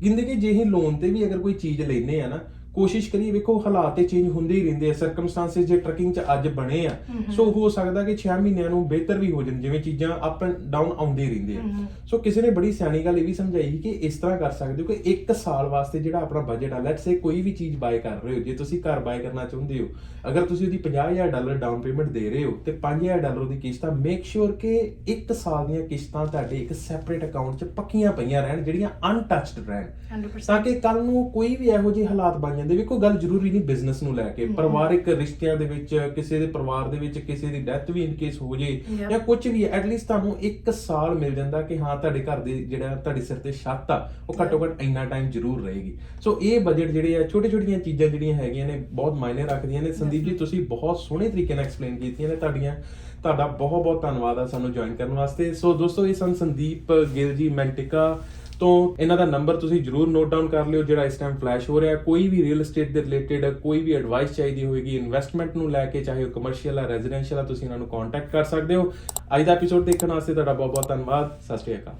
ਕਹਿੰਦੇ ਕਿ ਜੇ ਅਸੀਂ ਲੋਨ ਤੇ ਵੀ ਅਗਰ ਕੋਈ ਚੀਜ਼ ਲੈਨੇ ਆ ਨਾ ਕੋਸ਼ਿਸ਼ ਕਰੀਏ ਵੇਖੋ ਹਾਲਾਤ ਤੇ ਚੇਂਜ ਹੁੰਦੇ ਹੀ ਰਹਿੰਦੇ ਆ ਸਰਕਮਸਟੈਂਸਸ ਜੇ ਟਰਕਿੰਗ 'ਚ ਅੱਜ ਬਣੇ ਆ। ਸੋ ਹੋ ਸਕਦਾ ਕਿ 6 ਮਹੀਨਿਆਂ ਨੂੰ ਬਿਹਤਰ ਵੀ ਹੋ ਜਾਣ ਜਿਵੇਂ ਚੀਜ਼ਾਂ ਅਪ ਐਂਡ ਡਾਊਨ ਆਉਂਦੇ ਰਹਿੰਦੇ ਆ। ਸੋ ਕਿਸੇ ਨੇ ਬੜੀ ਸਿਆਣੀ ਗੱਲ ਇਹ ਵੀ ਸਮਝਾਈ ਕਿ ਇਸ ਤਰ੍ਹਾਂ ਕਰ ਸਕਦੇ ਹੋ ਕਿ ਇੱਕ ਸਾਲ ਵਾਸਤੇ ਜਿਹੜਾ ਆਪਣਾ ਬਜਟ ਆ ਲੈਟਸ ਸੇ ਕੋਈ ਵੀ ਚੀਜ਼ ਬਾਏ ਕਰ ਰਹੇ ਹੋ ਜੇ ਤੁਸੀਂ ਘਰ ਬਾਏ ਕਰਨਾ ਚਾਹੁੰਦੇ ਹੋ ਅਗਰ ਤੁਸੀਂ ਉਹਦੀ 50000 ਡਾਲਰ ਡਾਊਨ ਪੇਮੈਂਟ ਦੇ ਰਹੇ ਹੋ ਤੇ 5000 ਡਾਲਰ ਦੀ ਕਿਸ਼ਤ ਮੇਕ ਸ਼ੋਰ ਕਿ ਇੱਕ ਸਾਲ ਦੀਆਂ ਕਿਸ਼ਤਾਂ ਤੁਹਾਡੇ ਇੱਕ ਸੈਪਰੇਟ ਅਕਾਊਂਟ 'ਚ ਪੱਕੀਆਂ ਪਈਆਂ ਰਹਿਣ ਜਿਹੜੀਆਂ ਅਨਟੱਚਡ ਰਹਿਣ 100% ਤਾਂ ਕਿ ਕੱਲ ਨੂੰ ਕੋਈ ਵੀ ਇਹੋ ਜਿਹੇ ਹਾਲਾਤ ਬਣ ਜਾਂਦੇ ਵੇਖੋ ਗੱਲ ਜ਼ਰੂਰੀ ਨਹੀਂ ਬਿਜ਼ਨਸ ਨੂੰ ਲੈ ਕੇ। ਪਰਿਵਾਰਿਕ ਰਿਸ਼ਤਿਆਂ ਦੇ ਵਿੱਚ ਕਿਸੇ ਦੇ ਪਰਿਵਾਰ ਦੇ ਵਿੱਚ ਕਿਸੇ ਦੀ ਡੈਥ ਵੀ ਇਨ ਕੇਸ ਹੋ ਜੇ. ਜਾਂ ਕੁਝ ਵੀ ਐਟਲੀਸਟ ਤੁਹਾਨੂੰ ਇੱਕ ਸਾਲ ਮਿਲ ਜਾਂਦਾ ਕਿ ਹਾਂ ਤੁਹਾਡੇ ਘਰ ਦੇ ਜਿਹੜਾ ਤੁਹਾਡੇ ਸਿਰ ਤੇ ਛੱਤ ਆ ਉਹ ਘੱਟੋ ਘੱਟ ਇੰਨਾ ਟਾਈਮ ਜ਼ਰੂਰ ਰਹੇਗੀ। ਸੋ ਇਹ ਬਜਟ ਜਿਹੜੇ ਆ ਛੋਟੇ ਛੋਟੀਆਂ ਚੀਜ਼ਾਂ ਜਿਹੜੀਆਂ ਹੈਗੀਆਂ ਨੇ ਬਹੁਤ ਮਾਇਨੇ ਰੱਖਦੀਆਂ ਨੇ। ਸੰਦੀਪ ਜੀ ਤੁਸੀਂ ਬਹੁਤ ਸੋਹਣੇ ਤਰੀਕੇ ਨਾਲ ਐਕਸਪਲੇਨ ਕੀਤੀਆਂ ਨੇ ਤੁਹਾਡੀਆਂ। ਤੁਹਾਡਾ ਬਹੁਤ ਬਹੁਤ ਧੰਨਵਾਦ ਆ ਸਾਨੂੰ ਜੁਆਇਨ ਕਰਨ ਵਾਸਤੇ। ਸੋ ਦੋਸਤੋ ਇਹ ਸਨ ਸੰਦੀਪ ਗਿੱਲ ਜੀ ਮੈਂਟਿਕਾ। ਤੋਂ ਇਹਨਾਂ ਦਾ ਨੰਬਰ ਤੁਸੀਂ ਜਰੂਰ ਨੋਟ ਡਾਊਨ ਕਰ ਲਿਓ ਜਿਹੜਾ ਇਸ ਟਾਈਮ ਫਲੈਸ਼ ਹੋ ਰਿਹਾ ਕੋਈ ਵੀ ਰੀਅਲ ਏਸਟੇਟ ਦੇ ਰਿਲੇਟਡ ਕੋਈ ਵੀ ਐਡਵਾਈਸ ਚਾਹੀਦੀ ਹੋਏਗੀ ਇਨਵੈਸਟਮੈਂਟ ਨੂੰ ਲੈ ਕੇ, ਚਾਹੇ ਉਹ ਕਮਰਸ਼ੀਅਲ ਆ ਰੈਜ਼ੀਡੈਂਸ਼ੀਅਲ ਆ, ਤੁਸੀਂ ਇਹਨਾਂ ਨੂੰ ਕੰਟੈਕਟ ਕਰ ਸਕਦੇ ਹੋ। ਅੱਜ ਦਾ ਐਪੀਸੋਡ ਦੇਖਣ ਵਾਸਤੇ ਤੁਹਾਡਾ ਬਹੁਤ ਬਹੁਤ ਧੰਨਵਾਦ। ਸਤਿ ਸ਼੍ਰੀ ਅਕਾਲ।